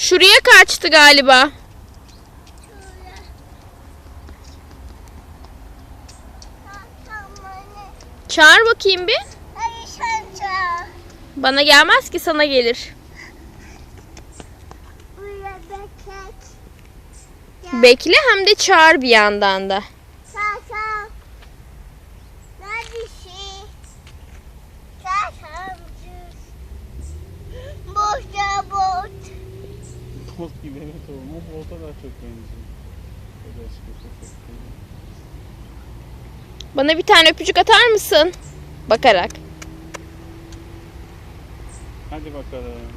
Şuraya kaçtı galiba. Çağır bakayım bir. Hadi sen çağır. Bana gelmez ki sana gelir. Bekle hem de çağır bir yandan da. Bot gibi evet o. Bota daha çok benziyor. O da. Bana bir tane öpücük atar mısın? Bakarak. Hadi bakalım.